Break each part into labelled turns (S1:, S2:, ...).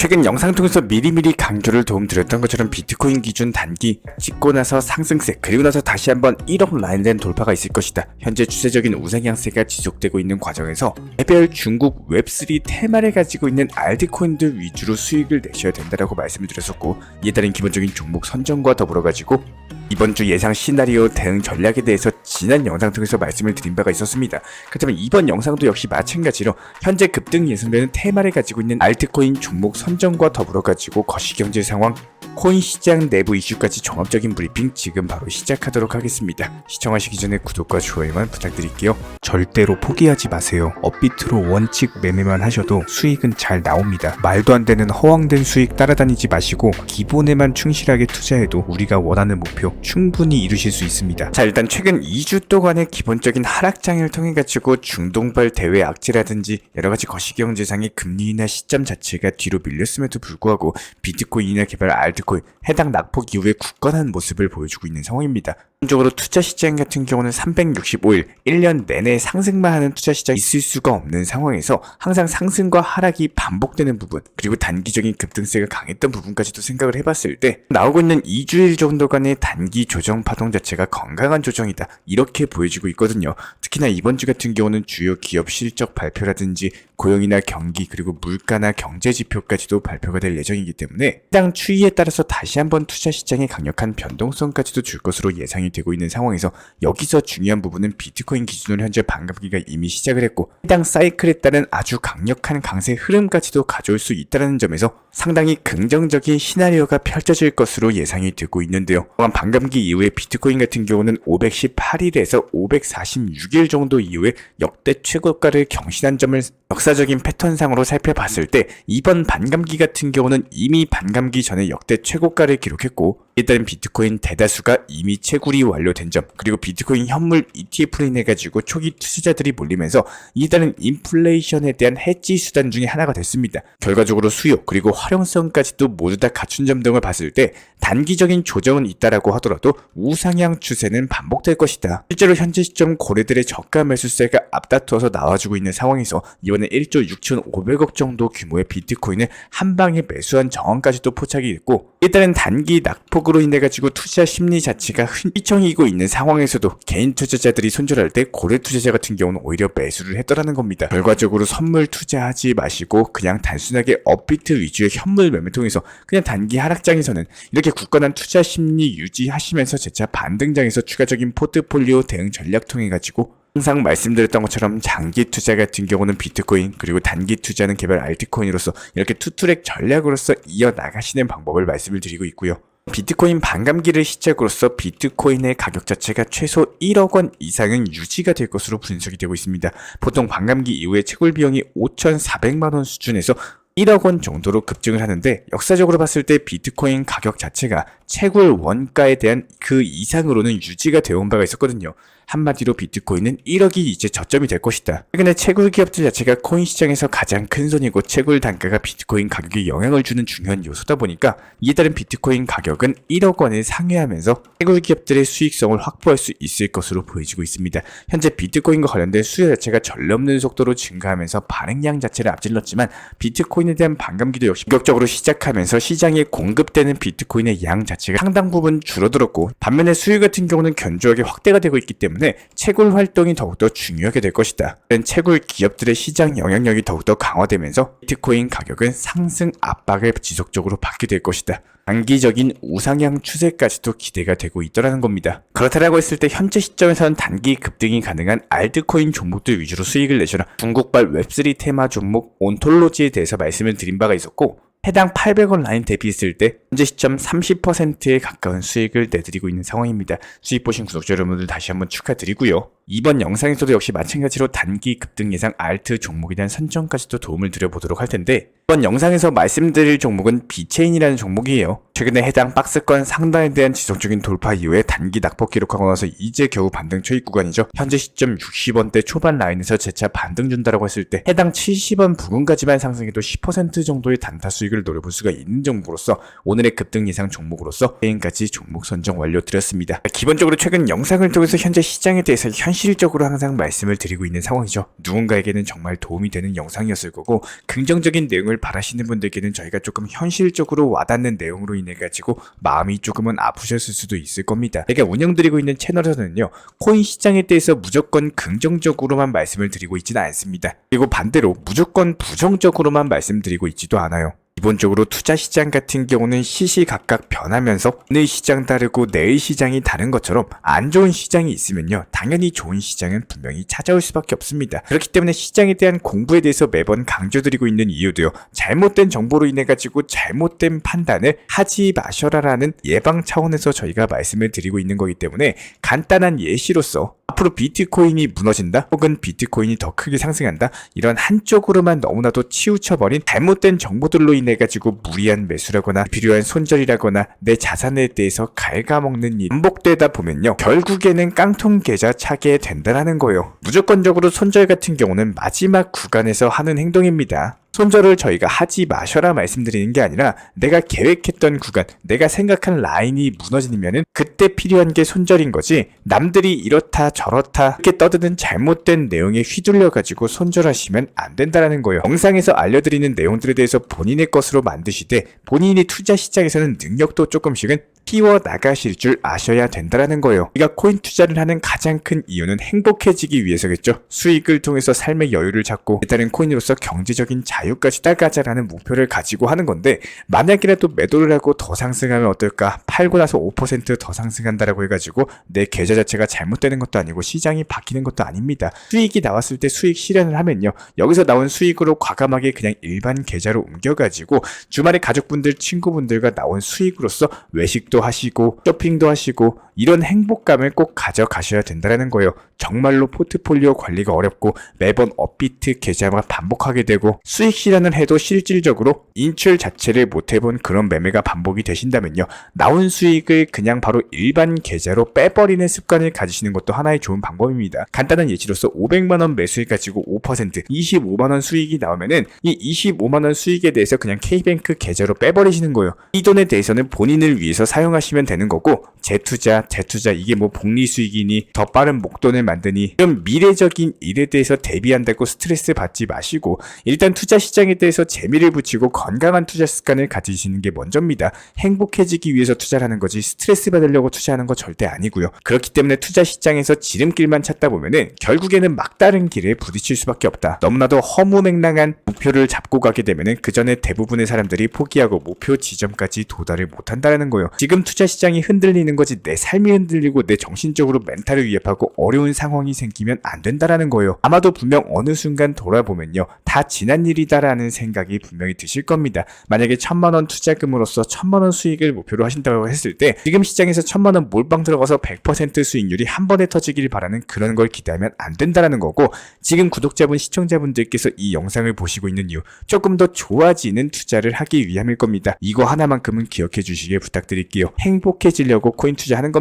S1: 최근 영상 통해서 미리미리 강조를 도움드렸던 것처럼 비트코인 기준 단기 찍고 나서 상승세 그리고 나서 다시 한번 1억 라인된 돌파가 있을 것이다. 현재 추세적인 우상 양세가 지속되고 있는 과정에서 해별 중국 웹3 테마를 가지고 있는 알트코인들 위주로 수익을 내셔야 된다라고 말씀을 드렸었고 이에 따른 기본적인 종목 선정과 더불어 가지고 이번 주 예상 시나리오 대응 전략에 대해서 지난 영상 통해서 말씀을 드린 바가 있었습니다. 그렇다면 이번 영상도 역시 마찬가지로 현재 급등 예상되는 테마를 가지고 있는 알트코인 종목 선정과 더불어 가지고 거시경제 상황, 코인 시장 내부 이슈까지 종합적인 브리핑 지금 바로 시작하도록 하겠습니다. 시청하시기 전에 구독과 좋아요만 부탁드릴게요. 절대로 포기하지 마세요. 업비트로 원칙 매매만 하셔도 수익은 잘 나옵니다. 말도 안 되는 허황된 수익 따라다니지 마시고 기본에만 충실하게 투자해도 우리가 원하는 목표 충분히 이루실 수 있습니다. 자 일단 최근 2주 동안의 기본적인 하락장을 통해 가지고 중동발 대외 악재라든지 여러 가지 거시경제상의 금리 인하 시점 자체가 뒤로 밀렸음에도 불구하고 비트코인이나 개발 알트 코인 해당 낙폭 이후에 굳건한 모습을 보여주고 있는 상황입니다. 기본적으로 투자 시장 같은 경우는 365일 1년 내내 상승만 하는 투자 시장이 있을 수가 없는 상황에서 항상 상승과 하락이 반복되는 부분 그리고 단기적인 급등세가 강했던 부분까지도 생각을 해봤을 때 나오고 있는 2주일 정도간의 단기 조정 파동 자체가 건강한 조정이다 이렇게 보여지고 있거든요 특히나 이번 주 같은 경우는 주요 기업 실적 발표라든지 고용이나 경기 그리고 물가나 경제 지표까지도 발표가 될 예정이기 때문에 해당 추이에 따라서 다시 한번 투자 시장에 강력한 변동성까지도 줄 것으로 예상이 되고 있는 상황에서 여기서 중요한 부분은 비트코인 기준으로 현재 반감기가 이미 시작을 했고 해당 사이클에 따른 아주 강력한 강세 흐름까지도 가져올 수 있다는 점에서 상당히 긍정적인 시나리오가 펼쳐질 것으로 예상이 되고 있는데요. 또한 반감기 이후에 비트코인 같은 경우는 518일에서 546일 정도 이후에 역대 최고가를 경신한 점을 역사 적인 패턴상으로 살펴봤을 때 이번 반감기 같은 경우는 이미 반감기 전에 역대 최고가를 기록했고 따른 비트코인 대다수가 이미 채굴이 완료된 점 그리고 비트코인 현물 ETF로 인해 가지고 초기 투자자들이 몰리면서 따른 인플레이션에 대한 해지 수단 중에 하나가 됐습니다. 결과적으로 수요 그리고 활용성까지도 모두 다 갖춘 점 등을 봤을 때 단기적인 조정은 있다라고 하더라도 우상향 추세는 반복될 것이다. 실제로 현재 시점 고래들의 저가 매수세가 앞다투어서 나와주고 있는 상황에서 이번에 1조 6,500억 정도 규모의 비트코인을 한 방에 매수한 정황까지도 포착이 됐고 따른 단기 낙폭 으로 인해 가지고 투자 심리 자체가 휘청이고 있는 상황에서도 개인 투자자들이 손절할 때 고래 투자자 같은 경우는 오히려 매수를 했더라는 겁니다. 결과적으로 선물 투자하지 마시고 그냥 단순하게 업비트 위주의 현물 매매 통해서 그냥 단기 하락장에서는 이렇게 굳건한 투자 심리 유지하시면서 재차 반등장에서 추가적인 포트폴리오 대응 전략 통해 가지고 항상 말씀드렸던 것처럼 장기 투자 같은 경우는 비트코인 그리고 단기 투자는 개별 알트코인으로서 이렇게 투트랙 전략으로서 이어 나가시는 방법을 말씀을 드리고 있고요. 비트코인 반감기를 시작으로서 비트코인의 가격 자체가 최소 1억 원 이상은 유지가 될 것으로 분석이 되고 있습니다. 보통 반감기 이후에 채굴 비용이 5,400만 원 수준에서 1억 원 정도로 급증을 하는데 역사적으로 봤을 때 비트코인 가격 자체가 채굴 원가에 대한 그 이상으로는 유지가 되어온 바가 있었거든요. 한마디로 비트코인은 1억이 이제 저점이 될 것이다. 최근에 채굴 기업들 자체가 코인 시장에서 가장 큰 손이고 채굴 단가가 비트코인 가격에 영향을 주는 중요한 요소다 보니까 이에 따른 비트코인 가격은 1억 원을 상회하면서 채굴 기업들의 수익성을 확보할 수 있을 것으로 보여지고 있습니다. 현재 비트코인과 관련된 수요 자체가 전례없는 속도로 증가하면서 발행량 자체를 앞질렀지만 비트코인에 대한 반감기도 역시 본격적으로 시작하면서 시장에 공급되는 비트코인의 양 자체 가 상당 부분 줄어들었고 반면에 수요 같은 경우는 견조하게 확대가 되고 있기 때문에 채굴 활동이 더욱더 중요하게 될 것이다. 채굴 기업들의 시장 영향력이 더욱더 강화되면서 비트코인 가격은 상승 압박을 지속적으로 받게 될 것이다. 단기적인 우상향 추세까지도 기대가 되고 있더라는 겁니다. 그렇다라고 했을 때 현재 시점에서는 단기 급등이 가능한 알트코인 종목들 위주로 수익을 내셔라 중국발 웹3 테마 종목 온톨로지에 대해서 말씀을 드린 바가 있었고 해당 800원 라인 대비했을 때 현재 시점 30%에 가까운 수익을 내드리고 있는 상황입니다. 수익 보신 구독자 여러분들 다시 한번 축하드리고요. 이번 영상에서도 역시 마찬가지로 단기 급등 예상 알트 종목에 대한 선정까지도 도움을 드려보도록 할 텐데 이번 영상에서 말씀드릴 종목은 비체인이라는 종목이에요. 최근에 해당 박스권 상단에 대한 지속적인 돌파 이후에 단기 낙폭 기록하고 나서 이제 겨우 반등 초입 구간이죠. 현재 시점 60원대 초반 라인에서 재차 반등 준다라고 했을 때 해당 70원 부근까지만 상승해도 10% 정도의 단타 수익을 노려볼 수가 있는 종목으로서 오늘의 급등 예상 종목으로서 개인까지 종목 선정 완료드렸습니다. 기본적으로 최근 영상을 통해서 현재 시장에 대해서 현실적으로 항상 말씀을 드리고 있는 상황이죠. 누군가에게는 정말 도움이 되는 영상이었을 거고 긍정적인 내용을 바라시는 분들께는 저희가 조금 현실적으로 와닿는 내용으로 인해 가지고 마음이 조금은 아프셨을 수도 있을 겁니다. 제가 운영드리고 있는 채널에서는요 코인 시장에 대해서 무조건 긍정적으로만 말씀을 드리고 있지는 않습니다. 그리고 반대로 무조건 부정적으로만 말씀드리고 있지도 않아요. 기본적으로 투자 시장 같은 경우는 시시각각 변하면서 오늘 시장 다르고 내일 시장이 다른 것처럼 안 좋은 시장이 있으면요. 당연히 좋은 시장은 분명히 찾아올 수밖에 없습니다. 그렇기 때문에 시장에 대한 공부에 대해서 매번 강조드리고 있는 이유도요. 잘못된 정보로 인해 가지고 잘못된 판단을 하지 마셔라라는 예방 차원에서 저희가 말씀을 드리고 있는 거기 때문에 간단한 예시로서 앞으로 비트코인이 무너진다? 혹은 비트코인이 더 크게 상승한다? 이런 한쪽으로만 너무나도 치우쳐버린 잘못된 정보들로 인해 가지고 무리한 매수라거나 필요한 손절이라거나 내 자산에 대해서 갉아먹는 일이 반복되다 보면요. 결국에는 깡통 계좌 차게 된다라는 거예요. 무조건적으로 손절 같은 경우는 마지막 구간에서 하는 행동입니다 손절을 저희가 하지 마셔라 말씀드리는 게 아니라 내가 계획했던 구간, 내가 생각한 라인이 무너지면은 그때 필요한 게 손절인 거지 남들이 이렇다 저렇다 이렇게 떠드는 잘못된 내용에 휘둘려 가지고 손절하시면 안 된다라는 거예요. 영상에서 알려드리는 내용들에 대해서 본인의 것으로 만드시되 본인이 투자 시장에서는 능력도 조금씩은 띄워 나가실 줄 아셔야 된다라는 거예요. 우리가 코인 투자를 하는 가장 큰 이유는 행복해지기 위해서겠죠. 수익을 통해서 삶의 여유를 찾고 일단은 코인으로서 경제적인 자유까지 따가자라는 목표를 가지고 하는 건데 만약이라도 매도를 하고 더 상승하면 어떨까? 팔고 나서 5%더 상승한다라고 해가지고 내 계좌 자체가 잘못되는 것도 아니고 시장이 바뀌는 것도 아닙니다. 수익이 나왔을 때 수익 실현을 하면요. 여기서 나온 수익으로 과감하게 그냥 일반 계좌로 옮겨가지고 주말에 가족분들, 친구분들과 나온 수익으로서 외식도 하시고 쇼핑도 하시고 이런 행복감을 꼭 가져가셔야 된다는 거예요. 정말로 포트폴리오 관리가 어렵고 매번 업비트 계좌만 반복하게 되고 수익 실현을 해도 실질적으로 인출 자체를 못 해본 그런 매매가 반복이 되신다면요. 나온 수익을 그냥 바로 일반 계좌로 빼버리는 습관을 가지시는 것도 하나의 좋은 방법입니다. 간단한 예시로서 500만원 매수해 가지고 5% 25만원 수익이 나오면은 이 25만원 수익에 대해서 그냥 K뱅크 계좌로 빼버리시는 거예요. 이 돈에 대해서는 본인을 위해서 사용하시면 되는 거고 재투자, 재투자 이게 뭐 복리 수익이니 더 빠른 목돈을 만드니 이런 미래적인 일에 대해서 대비한다고 스트레스 받지 마시고 일단 투자 시장에 대해서 재미를 붙이고 건강한 투자 습관을 가지시는 게 먼저입니다. 행복해지기 위해서 투자를 하는 거지 스트레스 받으려고 투자하는 거 절대 아니고요. 그렇기 때문에 투자 시장에서 지름길만 찾다 보면은 결국에는 막다른 길에 부딪힐 수밖에 없다. 너무나도 허무맹랑한 목표를 잡고 가게 되면은 그 전에 대부분의 사람들이 포기하고 목표 지점까지 도달을 못한다는 거예요. 지금 투자 시장이 흔들리는 거지 내 삶이 흔들리고 내 정신적으로 멘탈을 위협하고 어려운 상황이 생기면 안 된다라는 거예요. 아마도 분명 어느 순간 돌아보면요. 다 지난 일이다라는 생각이 분명히 드실 겁니다. 만약에 천만 원 투자금으로서 천만 원 수익을 목표로 하신다고 했을 때 지금 시장에서 천만 원 몰빵 들어가서 100% 수익률이 한 번에 터지길 바라는 그런 걸 기대하면 안 된다라는 거고 지금 구독자분 시청자분들께서 이 영상을 보시고 있는 이유 조금 더 좋아지는 투자를 하기 위함일 겁니다. 이거 하나만큼은 기억해 주시길 부탁드릴게요. 행복해지려고 코인 투자하는 겁니다.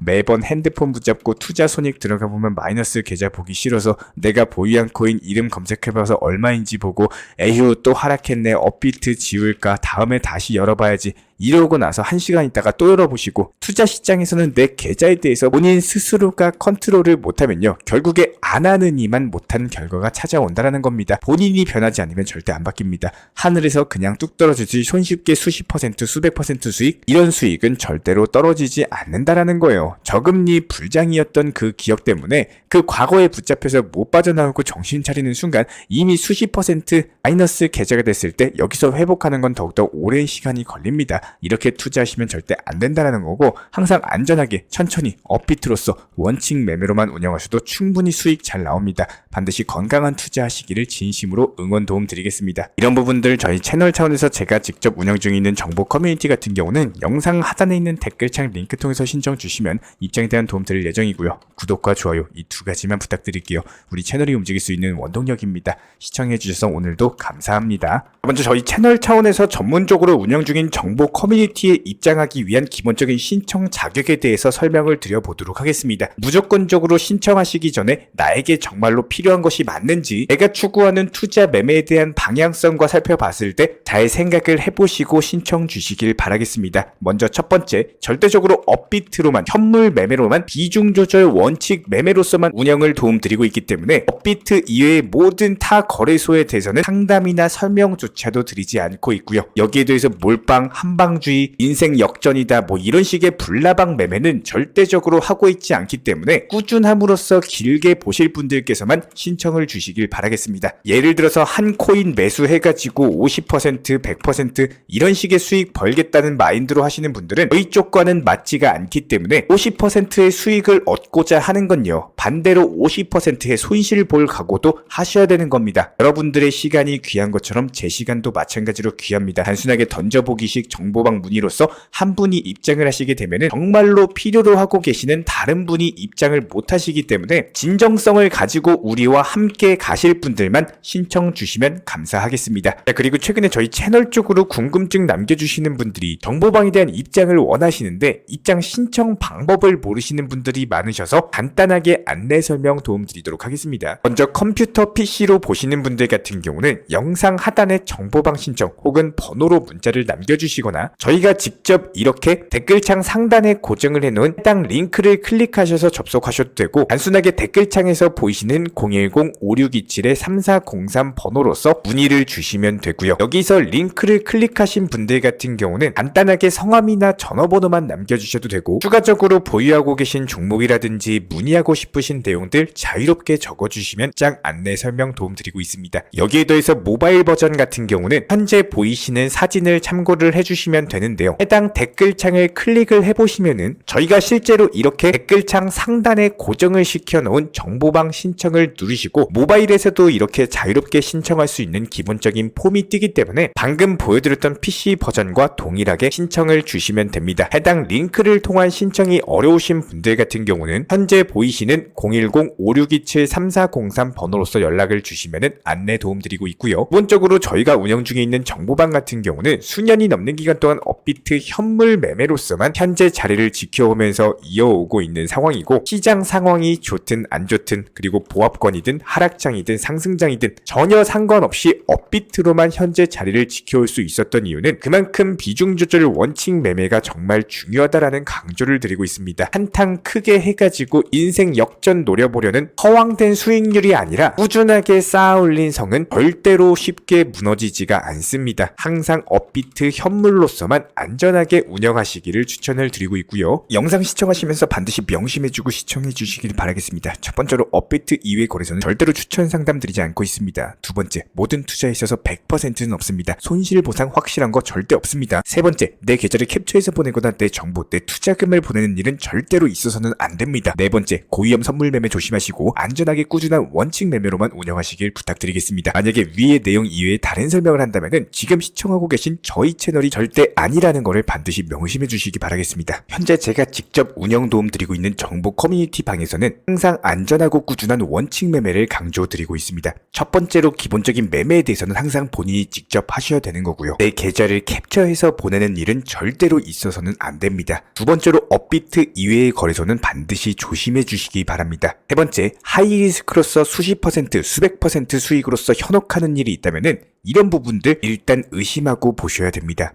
S1: 매번 핸드폰 붙잡고 투자 손익 들어가 보면 마이너스 계좌 보기 싫어서 내가 보유한 코인 이름 검색해봐서 얼마인지 보고 에휴 또 하락했네. 업비트 지울까? 다음에 다시 열어봐야지 이러고 나서 한 시간 있다가 또 열어보시고 투자 시장에서는 내 계좌에 대해서 본인 스스로가 컨트롤을 못하면요. 결국에 안 하는 이만 못한 결과가 찾아온다라는 겁니다. 본인이 변하지 않으면 절대 안 바뀝니다. 하늘에서 그냥 뚝 떨어지지 손쉽게 수십 퍼센트 수백 퍼센트 수익 이런 수익은 절대로 떨어지지 않는다라는 거예요. 저금리 불장이었던 그 기억 때문에 그 과거에 붙잡혀서 못 빠져나오고 정신 차리는 순간 이미 수십 퍼센트 마이너스 계좌가 됐을 때 여기서 회복하는 건 더욱더 오랜 시간이 걸립니다 이렇게 투자하시면 절대 안 된다는 거고 항상 안전하게 천천히 업비트로서 원칙 매매로만 운영하셔도 충분히 수익 잘 나옵니다. 반드시 건강한 투자하시기를 진심으로 응원 도움 드리겠습니다. 이런 부분들 저희 채널 차원에서 제가 직접 운영 중에 있는 정보 커뮤니티 같은 경우는 영상 하단에 있는 댓글창 링크 통해서 신청 주시면 입장에 대한 도움 드릴 예정이고요. 구독과 좋아요 이 두 가지만 부탁드릴게요. 우리 채널이 움직일 수 있는 원동력입니다. 시청해주셔서 오늘도 감사합니다. 먼저 저희 채널 차원에서 전문적으로 운영 중인 정보 커뮤니티에 입장하기 위한 기본적인 신청 자격에 대해서 설명을 드려보도록 하겠습니다. 무조건적으로 신청하시기 전에 나에게 정말로 필요한 것이 맞는지 내가 추구하는 투자 매매에 대한 방향성과 살펴봤을 때 잘 생각을 해보시고 신청 주시길 바라겠습니다. 먼저 첫 번째, 절대적으로 업비트로만 현물 매매로만 비중 조절 원칙 매매로서만 운영을 도움드리고 있기 때문에 업비트 이외의 모든 타 거래소에 대해서는 상담이나 설명조차도 드리지 않고 있고요. 여기에 대해서 몰빵, 한방 주의, 인생 역전이다 뭐 이런 식의 불나방 매매는 절대적으로 하고 있지 않기 때문에 꾸준함으로써 길게 보실 분들께서만 신청을 주시길 바라겠습니다. 예를 들어서 한 코인 매수해가지고 50% 100% 이런 식의 수익 벌겠다는 마인드로 하시는 분들은 저희 쪽과는 맞지가 않기 때문에 50%의 수익을 얻고자 하는 건요. 반대로 50%의 손실을 볼 각오도 하셔야 되는 겁니다. 여러분들의 시간이 귀한 것처럼 제 시간도 마찬가지로 귀합니다. 단순하게 던져보기식 정보 방 문의로서 한 분이 입장을 하시게 되면은 정말로 필요로 하고 계시는 다른 분이 입장을 못 하시기 때문에 진정성을 가지고 우리와 함께 가실 분들만 신청 주시면 감사하겠습니다. 자, 그리고 최근에 저희 채널 쪽으로 궁금증 남겨주시는 분들이 정보방에 대한 입장을 원하시는데 입장 신청 방법을 모르시는 분들이 많으셔서 간단하게 안내 설명 도움드리도록 하겠습니다. 먼저 컴퓨터 PC로 보시는 분들 같은 경우는 영상 하단에 정보방 신청 혹은 번호로 문자를 남겨주시거나 저희가 직접 이렇게 댓글창 상단에 고정을 해놓은 해당 링크를 클릭하셔서 접속하셔도 되고 단순하게 댓글창에서 보이시는 010-5627-3403 번호로서 문의를 주시면 되고요. 여기서 링크를 클릭하신 분들 같은 경우는 간단하게 성함이나 전화번호만 남겨주셔도 되고 추가적으로 보유하고 계신 종목이라든지 문의하고 싶으신 내용들 자유롭게 적어주시면 짝 안내 설명 도움드리고 있습니다. 여기에 더해서 모바일 버전 같은 경우는 현재 보이시는 사진을 참고를 해주시면 되는데요. 해당 댓글창을 클릭을 해보시면은 저희가 실제로 이렇게 댓글창 상단에 고정을 시켜놓은 정보방 신청을 누르시고 모바일에서도 이렇게 자유롭게 신청할 수 있는 기본적인 폼이 뜨기 때문에 방금 보여드렸던 PC 버전과 동일하게 신청을 주시면 됩니다. 해당 링크를 통한 신청이 어려우신 분들 같은 경우는 현재 보이시는 010-5627-3403 번호로서 연락을 주시면 안내 도움드리고 있고요. 기본적으로 저희가 운영 중에 있는 정보방 같은 경우는 수년이 넘는 기간 동안 업비트 현물 매매로서만 현재 자리를 지켜오면서 이어오고 있는 상황이고 시장 상황이 좋든 안 좋든 그리고 보합권이든 하락장이든 상승장이든 전혀 상관없이 업비트로만 현재 자리를 지켜올 수 있었던 이유는 그만큼 비중 조절 원칙 매매가 정말 중요하다라는 강조를 드리고 있습니다. 한탕 크게 해가지고 인생 역전 노려보려는 허황된 수익률이 아니라 꾸준하게 쌓아 올린 성은 절대로 쉽게 무너지지가 않습니다. 항상 업비트 현물로 서만 안전하게 운영하시기를 추천을 드리고 있고요. 영상 시청하시면서 반드시 명심해주고 시청해 주시길 바라겠습니다. 첫 번째로 업비트 이외 거래소는 절대로 추천 상담 드리지 않고 있습니다. 두 번째, 모든 투자에 있어서 100%는 없습니다. 손실 보상 확실한 거 절대 없습니다. 세 번째, 내 계좌를 캡처해서 보내거나 내 정보, 내 투자금을 보내는 일은 절대로 있어서는 안 됩니다. 네 번째, 고위험 선물 매매 조심하시고 안전하게 꾸준한 원칙 매매로만 운영하시길 부탁드리겠습니다. 만약에 위의 내용 이외에 다른 설명을 한다면은 지금 시청하고 계신 저희 채널이 절대 아니라는 것을 반드시 명심해 주시기 바라겠습니다. 현재 제가 직접 운영 도움 드리고 있는 정보 커뮤니티 방에서는 항상 안전하고 꾸준한 원칙 매매를 강조 드리고 있습니다. 첫 번째로 기본적인 매매에 대해서는 항상 본인이 직접 하셔야 되는 거고요. 내 계좌를 캡처해서 보내는 일은 절대로 있어서는 안 됩니다. 두 번째로 업비트 이외의 거래소는 반드시 조심해 주시기 바랍니다. 세 번째, 하이리스크로서 수십 퍼센트, 수백 퍼센트 수익으로서 현혹하는 일이 있다면은 이런 부분들 일단 의심하고 보셔야 됩니다.